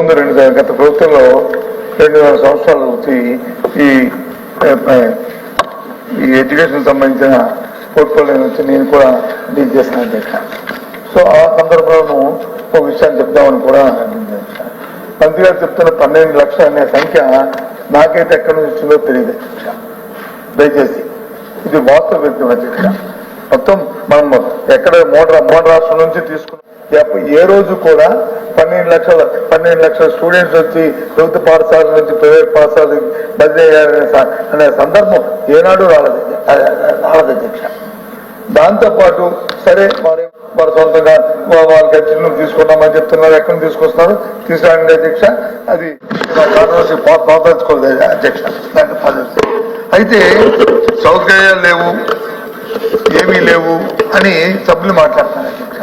ముందు రెండు గత ప్రభుత్వంలో రెండు వేల సంవత్సరాలు వచ్చి ఈ ఈ ఎడ్యుకేషన్ సంబంధించిన పోర్ట్ఫోలియో వచ్చి నేను కూడా డీల్ చేసిన సో ఆ సందర్భంలో ఒక విషయాన్ని చెప్దామని కూడా మంత్రి గారు చెప్తున్న పన్నెండు లక్షలు అనే సంఖ్య నాకైతే ఎక్కడి నుంచి వచ్చిందో తెలియదు. దయచేసి ఇది వాస్తవ వ్యక్తి అధ్యక్ష మొత్తం మనం ఎక్కడ మోటార్ మోటార్ రాష్ట్రం నుంచి తీసుకున్న ఏ రోజు కూడా పన్నెండు లక్షల పన్నెండు లక్షల స్టూడెంట్స్ వచ్చి ప్రభుత్వ పాఠశాల నుంచి ప్రైవేట్ పాఠశాల బదిలీ అయ్యారనే అనే సందర్భం ఏనాడు రాలేదు. రాలేదు అధ్యక్ష. దాంతో పాటు సరే వారు వారి సొంతంగా వాళ్ళ వాళ్ళకి చిన్న తీసుకున్నామని చెప్తున్నారు ఎక్కడ నుంచి తీసుకొస్తున్నారు? తీసుకురండి అధ్యక్ష. అది కాంట్రవర్సీ పాపించుకోలేదు అధ్యక్ష. అయితే సౌకర్యాలు లేవు ఏమీ లేవు అని సభ్యులు మాట్లాడుతున్నారు అధ్యక్ష.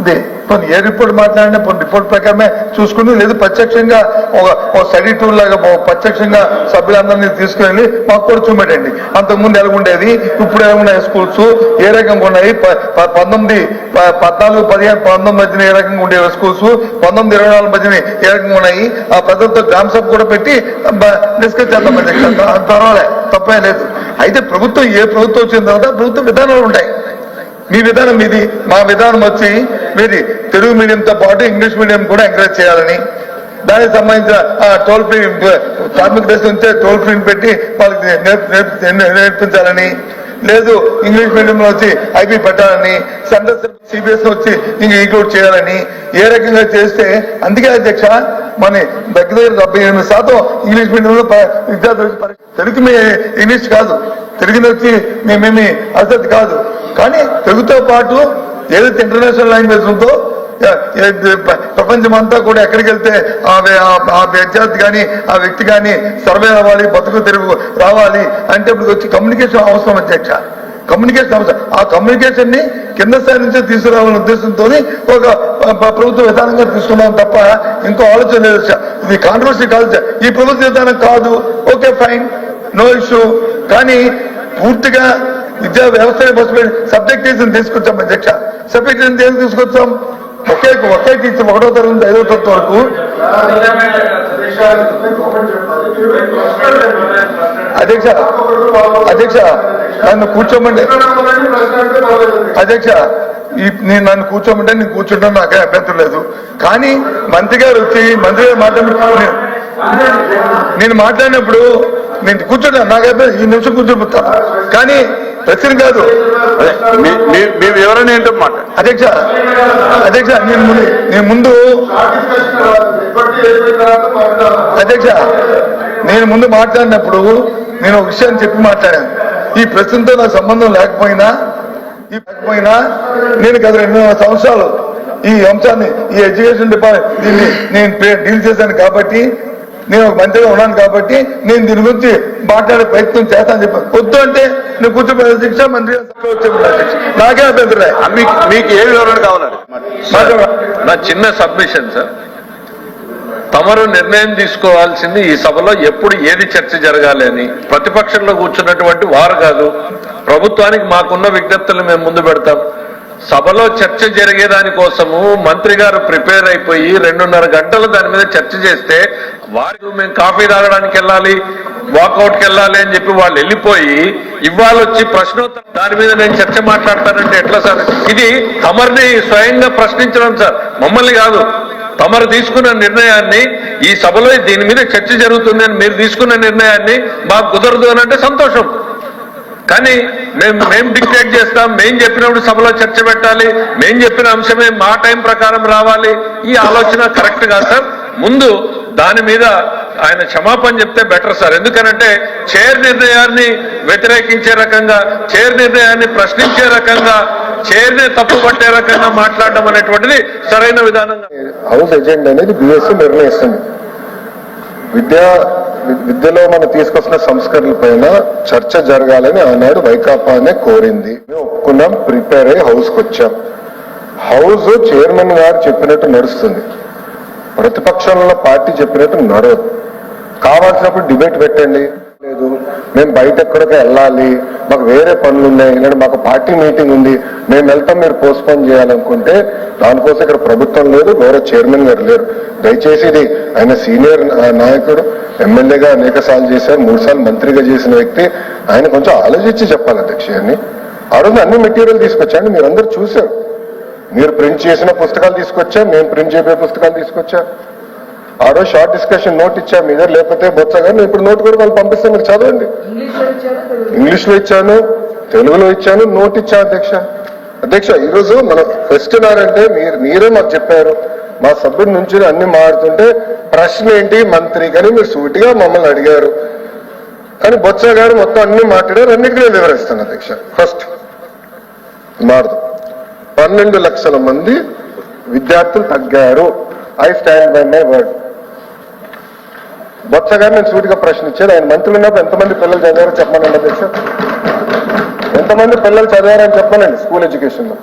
అదే పోనీ ఏ రిపోర్ట్ మాట్లాడినా పోనీ రిపోర్ట్ ప్రకారమే చూసుకుని లేదు ప్రత్యక్షంగా ఒక స్టడీ టూర్ లాగా ప్రత్యక్షంగా సభ్యులందరినీ తీసుకువెళ్ళి మాకు కూడా చూపెట్టండి. అంతకుముందు ఎలాగుండేది? ఇప్పుడు ఎలాగున్నాయి స్కూల్స్ ఏ రకంగా ఉన్నాయి? పంతొమ్మిది పద్నాలుగు పదిహేను పంతొమ్మిది మధ్యన ఏ రకంగా ఉండే స్కూల్స్ పంతొమ్మిది ఇరవై నాలుగు మధ్యన ఏ రకంగా ఉన్నాయి? ఆ ప్రజలతో గ్రామ సభ కూడా పెట్టి డిస్కస్ చేద్దాం అధ్యక్ష. పర్వాలే తప్పే లేదు. అయితే ప్రభుత్వం ఏ ప్రభుత్వం వచ్చిన తర్వాత ప్రభుత్వ విధానాలు ఉంటాయి. మీ విధానం మీది. మా విధానం వచ్చి మీది తెలుగు మీడియంతో పాటు ఇంగ్లీష్ మీడియం కూడా ఎంకరేజ్ చేయాలని. దానికి సంబంధించిన టోల్ ఫ్రీ కార్మిక దశ ఉంటే టోల్ ఫ్రీని పెట్టి వాళ్ళకి నేర్పించాలని. లేదు ఇంగ్లీష్ మీడియంలో వచ్చి ఐపి పెట్టాలని. సెంటర్ సిబిఎస్ వచ్చి ఇంక ఇంక్లూడ్ చేయాలని. ఏ రకంగా చేస్తే అందుకే అధ్యక్ష మన దగ్గర దగ్గర డెబ్బై ఎనిమిది శాతం ఇంగ్లీష్ మీడియంలో ప- తెలుగు మీ ఇంగ్లీష్ కాదు. తెలుగుని వచ్చి మేమేమి అసలు కాదు. కానీ తెలుగుతో పాటు ఏదైతే ఇంటర్నేషనల్ లాంగ్వేజ్ ఉందో ప్రపంచం అంతా కూడా ఎక్కడికి వెళ్తే ఆ విద్యార్థి కానీ ఆ వ్యక్తి కానీ సర్వే అవ్వాలి బతుకు తెరుగు రావాలి అంటే ఇప్పుడు వచ్చి కమ్యూనికేషన్ అవసరం అధ్యక్ష. కమ్యూనికేషన్ అవసరం. ఆ కమ్యూనికేషన్ని కింద స్థాయి నుంచే తీసుకురావాలనే ఉద్దేశంతో ఒక ప్రభుత్వ విధానంగా తీసుకున్నాం తప్ప ఇంకో ఆలోచన లేదు ఇది కాంట్రవర్సీ కాదు ఈ ప్రభుత్వ విధానం కాదు. ఓకే ఫైన్ నో ఇష్యూ కానీ పూర్తిగా విద్యా వ్యవస్థని బస్సు సబ్జెక్ట్ టీచర్ని తీసుకొచ్చాం అధ్యక్ష. సబ్జెక్ట్ ఏం తీసుకొచ్చాం. ఒకే ఒకే టీచర్ ఒకటో తరగతి ఐదో తరగతి వరకు. అధ్యక్ష అధ్యక్ష నన్ను కూర్చోమంటే అధ్యక్ష ఈ నేను నన్ను కూర్చోమంటే నేను కూర్చుంటాను నాకే అభ్యంతరం లేదు. కానీ మంత్రి గారు వచ్చి మంత్రి గారు మాట్లాడి నేను మాట్లాడినప్పుడు నేను కూర్చుంటాను నాకు అభ్యంతరం ఈ నిమిషం కూర్చోబోతాను కానీ ప్రశ్న కాదు. మీ మీ- వివరణ ఏంటో మాట అధ్యక్ష అధ్యక్ష నేను ముందు నేను ముందు అధ్యక్ష నేను ముందు మాట్లాడినప్పుడు నేను ఒక విషయాన్ని చెప్పి మాట్లాడాను. ఈ ప్రశ్నతో నాకు సంబంధం లేకపోయినా ఈ లేకపోయినా నేను గత రెండు సంవత్సరాలు ఈ అంశాన్ని ఈ ఎడ్యుకేషన్ డిపార్ట్మెంట్ దీన్ని నేను డీల్ చేశాను కాబట్టి నేను ఒక మంచిగా ఉన్నాను కాబట్టి నేను దీని గురించి మాట్లాడే ప్రయత్నం చేస్తానని చెప్పాను వద్దు అంటే నేను కూర్చోబోయే శిక్ష మంత్రి నాకే అభ్యంతరం లేదు. మీకు ఏ వివరణ మాట్లాడ- నా చిన్న సబ్మిషన్ సార్. తమరు నిర్ణయం తీసుకోవాల్సింది ఈ సభలో ఎప్పుడు ఏది చర్చ జరగాలి అని. ప్రతిపక్షంలో కూర్చున్నటువంటి వారు కాదు. ప్రభుత్వానికి మాకున్న విజ్ఞప్తులు మేము ముందు పెడతాం. సభలో చర్చ జరిగేదాని కోసము మంత్రి గారు ప్రిపేర్ అయిపోయి రెండున్నర గంటలు దాని మీద చర్చ చేస్తే వారికి మేము కాఫీ తాగడానికి వెళ్ళాలి వాకౌట్కి వెళ్ళాలి అని చెప్పి వాళ్ళు వెళ్ళిపోయి ఇవాళ వచ్చి ప్రశ్నోత్తరం దాని మీద నేను చర్చ మాట్లాడతానంటే ఎట్లా సార్? ఇది తమరిని స్వయంగా ప్రశ్నించడం సార్ మమ్మల్ని కాదు. తమరు తీసుకున్న నిర్ణయాన్ని ఈ సభలో దీని మీద చర్చ జరుగుతుంది అని మీరు తీసుకున్న నిర్ణయాన్ని మాకు కుదరదు అని అంటే సంతోషం. కానీ మేము మేము డిక్టేట్ చేస్తాం మేం చెప్పినప్పుడు సభలో చర్చ పెట్టాలి మేం చెప్పిన అంశమే మా టైం ప్రకారం రావాలి. ఈ ఆలోచన కరెక్ట్ కాదు సార్? ముందు దాని మీద ఆయన క్షమాపణ చెప్తే బెటర్ సార్. ఎందుకనంటే చైర్ నిర్ణయాన్ని వ్యతిరేకించే రకంగా చైర్ నిర్ణయాన్ని ప్రశ్నించే రకంగా చైర్ని తప్పు పట్టే రకంగా మాట్లాడడం అనేటువంటిది సరైన విధానంగా హౌస్ ఎజెండా అనేది బిఎస్సీ నిర్ణయిస్తుంది. విద్యా విద్యలో మనం తీసుకొస్తున్న సంస్కరణల పైన చర్చ జరగాలని ఆనాడు వైకాపానే కోరింది. మేము ఒప్పుకున్నాం ప్రిపేర్ అయ్యి హౌస్కి వచ్చాం. హౌస్ చైర్మన్ గారు చెప్పినట్టు నడుస్తుంది. ప్రతిపక్షంలో పార్టీ చెప్పినట్టు నడవదు. కావాల్సినప్పుడు డిబేట్ పెట్టండి. లేదు మేము బయట ఎక్కడికి వెళ్ళాలి మాకు వేరే పనులు ఉన్నాయి లేదా మాకు పార్టీ మీటింగ్ ఉంది మేము వెళ్తాం మీరు పోస్ట్పోన్ చేయాలనుకుంటే దానికోసం ఇక్కడ ప్రభుత్వం లేదు గౌరవ చైర్మన్ గారు లేరు. దయచేసి ఇది ఆయన సీనియర్ ఆ, నాయకుడు ఎమ్మెల్యేగా అనేక సార్లు చేశారు మూడు సార్లు మంత్రిగా చేసిన వ్యక్తి. ఆయన కొంచెం ఆలోచించి చెప్పాలి అధ్యక్ష అని ఆ రోజు అన్ని మెటీరియల్ తీసుకొచ్చాండి మీరు అందరు చూశారు. మీరు ప్రింట్ చేసిన పుస్తకాలు తీసుకొచ్చా మేము ప్రింట్ చేయబోయే పుస్తకాలు తీసుకొచ్చా ఆ రోజు షార్ట్ డిస్కషన్ నోట్ ఇచ్చా మీ దగ్గర లేకపోతే బొత్స గారు ఇప్పుడు నోట్ కూడా వాళ్ళు పంపిస్తే మీరు చదవండి. ఇంగ్లీష్లో ఇచ్చాను తెలుగులో ఇచ్చాను నోట్ ఇచ్చా అధ్యక్ష. అధ్యక్ష ఈరోజు మన క్వశ్చన్ అంటే మీరు మీరే మాకు చెప్పారు. మా సభ్యుడి నుంచి అన్ని మారుతుంటే ప్రశ్న ఏంటి మంత్రి కానీ మీరు సూటిగా మమ్మల్ని అడిగారు. కానీ బొత్స గారు మొత్తం అన్ని మాట్లాడారు అన్నిటికీ వివరిస్తాను అధ్యక్ష. ఫస్ట్ మారదు. పన్నెండు లక్షల మంది విద్యార్థులు తగ్గారు. I stand by my word Botsa గారు నేను సూటిగా ప్రశ్న ఇచ్చారు ఆయన మంత్రులు ఉన్నప్పుడు ఎంతమంది పిల్లలు చదివారో చెప్పమనండి అధ్యక్ష. ఎంతమంది పిల్లలు చదివారని చెప్పమనండి స్కూల్ ఎడ్యుకేషన్లో.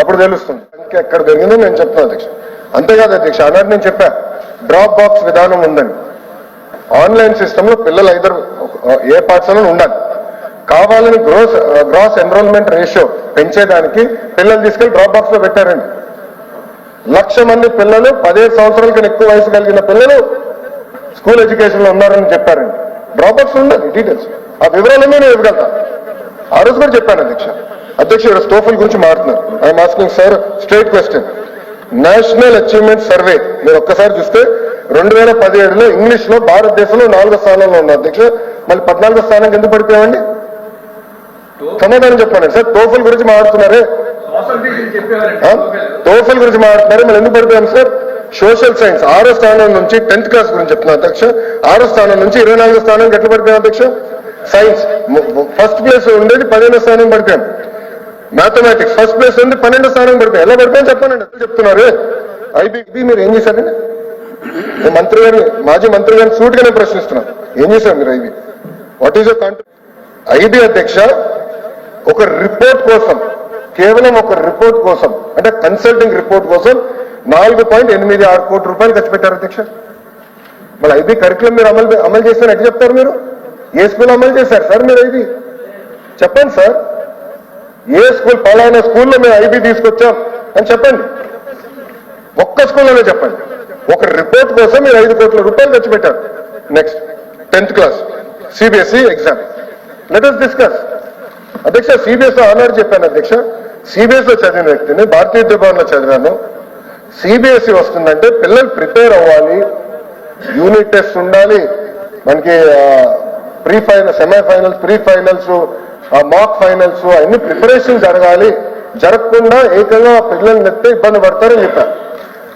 అప్పుడు తెలుస్తుంది. ఎక్కడ జరిగిందో నేను చెప్తాను అధ్యక్ష. అంతేకాదు అధ్యక్ష అన్నట్టు నేను చెప్పా డ్రాప్ బాక్స్ విధానం ఉందండి. ఆన్లైన్ సిస్టమ్లో పిల్లలు ఇద్దరు ఏ పాఠశాలలో ఉండాలి. కావాలని గ్రోస్ గ్రాస్ ఎన్రోల్మెంట్ రేషియో పెంచేదానికి పిల్లలు తీసుకెళ్ళి డ్రాప్ బాక్స్లో పెట్టారండి. లక్ష మంది పిల్లలు పదిహేడు సంవత్సరాల కన్నా ఎక్కువ వయసు కలిగిన పిల్లలు స్కూల్ ఎడ్యుకేషన్లో ఉన్నారని చెప్పారండి. డ్రాప్ బాక్స్ ఉండాలి డీటెయిల్స్ ఆ వివరాలన్నీ నేను ఇవ్వగలుగుతాను ఆ రోజు కూడా చెప్పాను అధ్యక్ష. అధ్యక్ష ఇక్కడ స్టోఫల్ గురించి మాట్లాడుతున్నారు. I'm asking sir straight question national achievement survey మీరు ఒక్కసారి చూస్తే రెండు వేల పదిహేడులో ఇంగ్లీష్లో భారతదేశంలో నాలుగో స్థానంలో ఉన్నారు. అధ్యక్ష మళ్ళీ పద్నాలుగో స్థానానికి ఎందుకు పడిపోయామండి? సమాధానం చెప్పండి సార్ టోఫల్ గురించి మాట్లాడుతున్నారే. టోఫల్ గురించి మాట్లాడుతున్నారు. మళ్ళీ ఎందుకు పడిపోయాం సార్ సోషల్ సైన్స్ ఆరో స్థానం నుంచి టెన్త్ క్లాస్ గురించి చెప్తున్నా అధ్యక్ష ఆరో స్థానం నుంచి ఇరవై నాలుగో స్థానానికి ఎట్లా పడిపోయాం అధ్యక్ష సైన్స్ ఫస్ట్ ప్లేస్ ఉండేది పదిహేనో స్థానం పడిపోయాం. మ్యాథమెటిక్స్ ఫస్ట్ ప్లేస్ ఉంది పన్నెండో స్థానం పడిపోయాం. ఎలా పడిపోయాం చెప్పండి ఎట్లా చెప్తున్నారు. ఐబీ మీరు ఏం చేశారండి నేను మంత్రి గారిని మాజీ మంత్రి గారిని సూటిగా నేను ప్రశ్నిస్తున్నాను ఏం చేశారు మీరు IB what is your IB అధ్యక్ష ఒక రిపోర్ట్ కోసం కేవలం ఒక రిపోర్ట్ కోసం అంటే కన్సల్టింగ్ రిపోర్ట్ కోసం నాలుగు పాయింట్ ఎనిమిది ఆరు కోట్ల రూపాయలు ఖర్చు పెట్టారు అధ్యక్ష. మళ్ళీ ఐబీ కరికులం మీరు అమలు అమలు చేస్తారు ఎట్లా చెప్తారు మీరు? ఏ స్కూల్ అమలు చేశారు? సార్ మీరు ఐబీ? చెప్పండి సార్. ఏ స్కూల్ పలానా స్కూల్లో మేము ఐబీ తీసుకొచ్చాం అని చెప్పండి. ఒక్క స్కూల్లోనే చెప్పండి. ఒక రిపోర్ట్ కోసం మీరు ఐదు కోట్ల రూపాయలు ఖర్చు పెట్టారు. Next tenth class CBSE exam let us discuss అధ్యక్ష సిబిఎస్ ఆనాడు చెప్పాను అధ్యక్ష. సిబిఎస్ఈ లో చదివిన వ్యక్తిని భారతీయ విద్యాభవన్లో చదివాను. సిబిఎస్ఈ వస్తుందంటే పిల్లలు ప్రిపేర్ అవ్వాలి. యూనిట్ టెస్ట్ ఉండాలి. మనకి pre final semi finals pre finals ఆ మాక్ ఫైనల్స్ అన్ని ప్రిపరేషన్ జరగాలి. జరగకుండా ఏకంగా పిల్లలు నెత్తే ఇబ్బంది పడతారని చెప్పారు.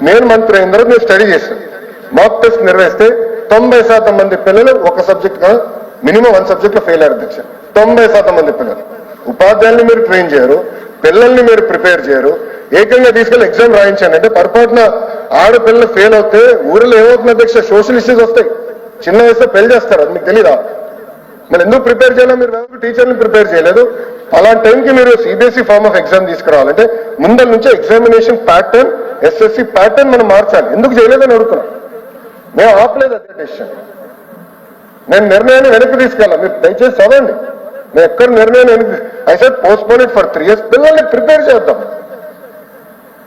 నేను మంత్రి అయిన తర్వాత నేను స్టడీ చేశాను. మాక్ టెస్ట్ నిర్వహిస్తే తొంభై శాతం మంది పిల్లలు ఒక సబ్జెక్ట్ మినిమం వన్ సబ్జెక్ట్లో ఫెయిల్ అయ్యారు దీక్ష తొంభై శాతం మంది పిల్లలు. ఉపాధ్యాయుల్ని మీరు ట్రైన్ చేయరు. పిల్లల్ని మీరు ప్రిపేర్ చేయరు. ఏకంగా తీసుకెళ్ళి ఎగ్జామ్ రాయించాను అంటే పొరపాటున ఆడపిల్లలు ఫెయిల్ అవుతే ఊరిలో ఏమవుతుంది అధ్యక్ష సోషల్ ఇష్యూస్ వస్తాయి. చిన్న వయసులో పెళ్ళి చేస్తారు. అది మీకు తెలీదా? మరి ఎందుకు ప్రిపేర్ చేయాలి మీరు? టీచర్ని ప్రిపేర్ చేయలేదు? అలాంటి టైంకి మీరు సిబిఎస్ఈ ఫార్మ్ ఆఫ్ ఎగ్జామ్ తీసుకురావాలంటే ముందర నుంచి ఎగ్జామినేషన్ ప్యాటర్న్ ఎస్ఎస్సి ప్యాటర్న్ మనం మార్చాలి. ఎందుకు చేయలేదని అడుగుతున్నాం. మేము ఆపలేదు అదే డెసిషన్ నేను నిర్ణయాన్ని వెనక్కి తీసుకెళ్ళాం మీరు దయచేసి చదవండి. నేను ఎక్కడ నిర్ణయం వెనక్కి I set postpone it for three years పిల్లల్ని ప్రిపేర్ చేద్దాం.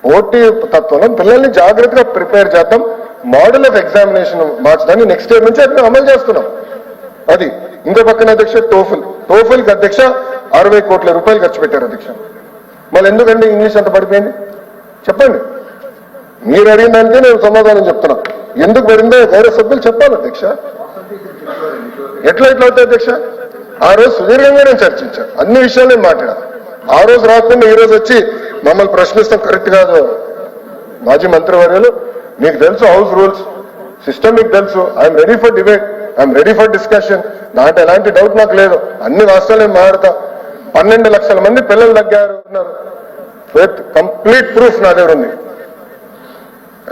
పోటీ తత్వంలో పిల్లల్ని జాగ్రత్తగా ప్రిపేర్ చేద్దాం. మోడల్ ఆఫ్ ఎగ్జామినేషన్ మార్చడాన్ని నెక్స్ట్ ఇయర్ నుంచి అది అమలు చేస్తున్నాం. అది ఇంకో పక్కన అధ్యక్ష టోఫుల్. టోఫుల్కి అధ్యక్ష అరవై కోట్ల రూపాయలు ఖర్చు పెట్టారు అధ్యక్ష. మళ్ళీ ఎందుకండి ఇంగ్లీష్ అంత పడిపోయింది? చెప్పండి. మీరు అడిగిన దానికే నేను సమాధానం చెప్తున్నా. ఎందుకు పడిందో గౌరవ సభ్యులు చెప్పాలి అధ్యక్ష. ఎట్లా ఎట్లా అవుతాయి అధ్యక్ష? ఆ రోజు సుదీర్ఘంగా నేను చర్చించాను. అన్ని విషయాలు నేను మాట్లాడాను. ఆ రోజు రాకుండా ఈ రోజు వచ్చి మమ్మల్ని ప్రశ్నిస్తాం కరెక్ట్ కాదు. మాజీ మంత్రివర్యులు మీకు తెలుసు హౌస్ రూల్స్ సిస్టమ్ మీకు తెలుసు. I'm ready for debate. I'm ready for discussion దాంట్లో ఎలాంటి డౌట్ నాకు లేదు. అన్ని వాస్తవాలు నేను మాట్లాడతా పన్నెండు లక్షల మంది పిల్లలు తగ్గారు విత్ కంప్లీట్ ప్రూఫ్ నా దగ్గర ఉంది.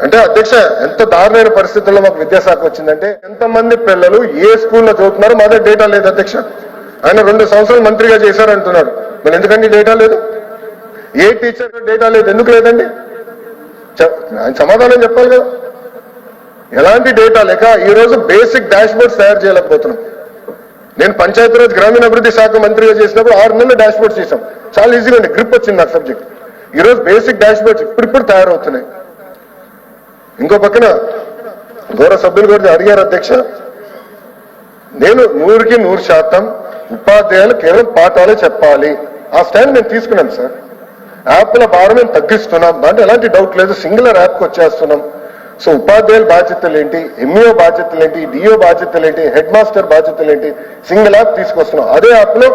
అంటే అధ్యక్ష ఎంత దారుణమైన పరిస్థితుల్లో మాకు విద్యాశాఖ వచ్చిందంటే ఎంతమంది పిల్లలు ఏ స్కూల్లో చదువుతున్నారో మా దగ్గర డేటా లేదు అధ్యక్ష. ఆయన రెండు సంవత్సరాలు మంత్రిగా చేశారంటున్నాడు మరి ఎందుకండి డేటా లేదు? ఏ టీచర్ డేటా లేదు? ఎందుకు లేదండి? ఆయన సమాధానం చెప్పాలి కదా. ఎలాంటి డేటా లేక ఈరోజు బేసిక్ డాష్ బోర్డ్స్ తయారు చేయలేకపోతున్నాం. నేను పంచాయతీరాజ్ గ్రామీణాభివృద్ధి శాఖ మంత్రిగా చేసినప్పుడు ఆరు నెలలు డాష్ బోర్డ్స్ చేశాం చాలా ఈజీగా ఉంది. గ్రిప్ వచ్చింది నాకు సబ్జెక్ట్ ఈ రోజు బేసిక్ డాష్ బోర్డ్స్ ఇప్పుడిప్పుడు తయారవుతున్నాయి. ఇంకో పక్కన గౌరవ సభ్యులు కూడా అడిగారు అధ్యక్ష నేను నూరుకి నూరు శాతం ఉపాధ్యాయులు కేవలం పాఠాలే చెప్పాలి. ఆ స్టాండ్ నేను తీసుకున్నాను సార్. యాప్ల భారం మేము తగ్గిస్తున్నాం. దాంట్లో ఎలాంటి డౌట్ లేదు. సింగులర్ యాప్కి వచ్చేస్తున్నాం. సో ఉపాధ్యాయుల బాధ్యతలు ఏంటి? ఎంఈఓ బాధ్యతలు ఏంటి? డిఓ బాధ్యతలు ఏంటి? హెడ్ మాస్టర్ బాధ్యతలు ఏంటి? సింగిల్ యాప్ తీసుకొస్తున్నాం. అదే యాప్లో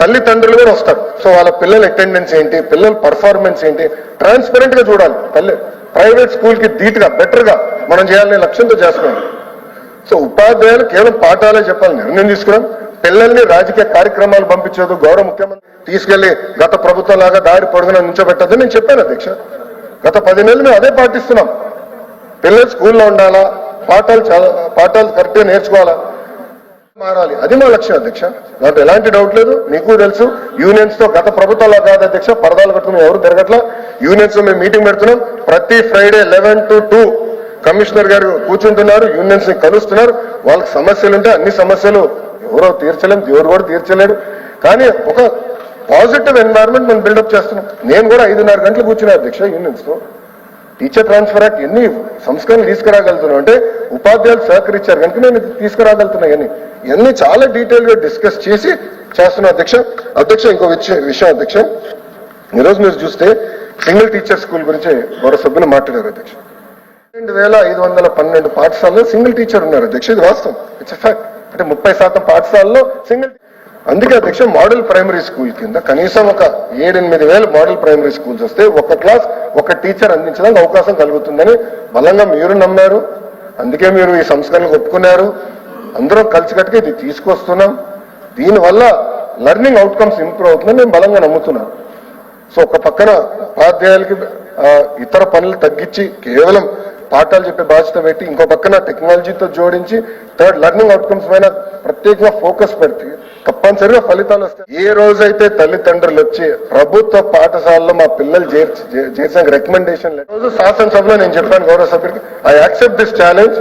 తల్లిదండ్రులు కూడా వస్తారు. సో వాళ్ళ పిల్లల అటెండెన్స్ ఏంటి? పిల్లల పర్ఫార్మెన్స్ ఏంటి? ట్రాన్స్పరెంట్గా చూడాలి. తల్లి ప్రైవేట్ స్కూల్కి ధీటుగా బెటర్గా మనం చేయాలనే లక్ష్యంతో చేస్తున్నాం. సో ఉపాధ్యాయులు కేవలం పాఠాలే చెప్పాలి. నిర్ణయం తీసుకున్నాం. పిల్లల్ని రాజకీయ కార్యక్రమాలు పంపించదు గౌరవ ముఖ్యమంత్రి తీసుకెళ్ళి గత ప్రభుత్వం లాగా దారి పొడుగున నుంచోబెట్టద్దు నేను చెప్పాను అధ్యక్ష. గత పది నెలలు మేము అదే పాటిస్తున్నాం. పిల్లలు స్కూల్లో ఉండాలా? పాఠాలు పాఠాలు కరెక్ట్గా నేర్చుకోవాలా? మారాలి. అది మా లక్ష్యం అధ్యక్ష. దాంట్లో ఎలాంటి డౌట్ లేదు. మీకు తెలుసు. యూనియన్స్తో గత ప్రభుత్వంలో కాదు అధ్యక్ష. పరదాలు కట్టుకుని ఎవరు తిరగట్లా? యూనియన్స్తో మేము మీటింగ్ పెడుతున్నాం. ప్రతి Friday eleven to two commissioner గారు కూర్చుంటున్నారు. యూనియన్స్ని కలుస్తున్నారు. వాళ్ళకి సమస్యలు ఉంటే అన్ని సమస్యలు ఎవరో తీర్చలేం ఎవరు కూడా తీర్చలేరు కానీ ఒక పాజిటివ్ ఎన్వైరన్మెంట్ మనం బిల్డప్ చేస్తున్నాం. నేను కూడా ఐదున్నర గంటలు కూర్చున్నా అధ్యక్ష యూనియన్స్తో టీచర్ ట్రాన్స్ఫర్ యాక్ట్ ఎన్ని సంస్కరణలు తీసుకురాగలుగుతున్నాం అంటే ఉపాధ్యాయులు సహకరించారు కనుక నేను తీసుకురాగలుగుతున్నాయి అని ఇవన్నీ. చాలా డీటెయిల్గా డిస్కస్ చేసి చేస్తున్నా అధ్యక్ష. అధ్యక్ష ఇంకో విషయం విషయం అధ్యక్ష. ఈరోజు మీరు చూస్తే సింగిల్ టీచర్ స్కూల్ గురించి మరో సభ్యులు మాట్లాడారు అధ్యక్ష. రెండు వేల ఐదు వందల పన్నెండు పాఠశాలలో సింగిల్ టీచర్ ఉన్నారు అధ్యక్ష. ఇది వాస్తవం. ఇట్స్ ఫ్యాక్ట్ అంటే ముప్పై శాతం పాఠశాలలో సింగిల్ అందుకే అధ్యక్ష మోడల్ ప్రైమరీ స్కూల్ కింద కనీసం ఒక ఏడెనిమిది వేల మోడల్ ప్రైమరీ స్కూల్స్ వస్తే ఒక క్లాస్ ఒక టీచర్ అందించడానికి అవకాశం కలుగుతుందని బలంగా మీరు నమ్మారు. అందుకే మీరు ఈ సంస్కరణలు ఒప్పుకున్నారు. అందరం కలిసికట్టుగా ఇది తీసుకొస్తున్నాం. దీనివల్ల లెర్నింగ్ అవుట్కమ్స్ ఇంప్రూవ్ అవుతుందని నేను బలంగా నమ్ముతున్నాను. సో ఒక పక్కన ఉపాధ్యాయులకి ఇతర పనులు తగ్గించి కేవలం పాఠాలు చెప్పే బాధ్యత పెట్టి ఇంకో పక్కన టెక్నాలజీతో జోడించి థర్డ్ లెర్నింగ్ అవుట్కమ్స్ పైన ప్రత్యేకంగా ఫోకస్ పెడితే తప్పనిసరిగా ఫలితాలు వస్తాయి. ఏ రోజైతే తల్లిదండ్రులు వచ్చి ప్రభుత్వ పాఠశాలలో మా పిల్లలు చేర్చి చేర్చిన రికమెండేషన్ రోజు శాసనసభలో నేను చెప్పాను గౌరవ సభ్యుడికి ఐ యాక్సెప్ట్ దిస్ ఛాలెంజ్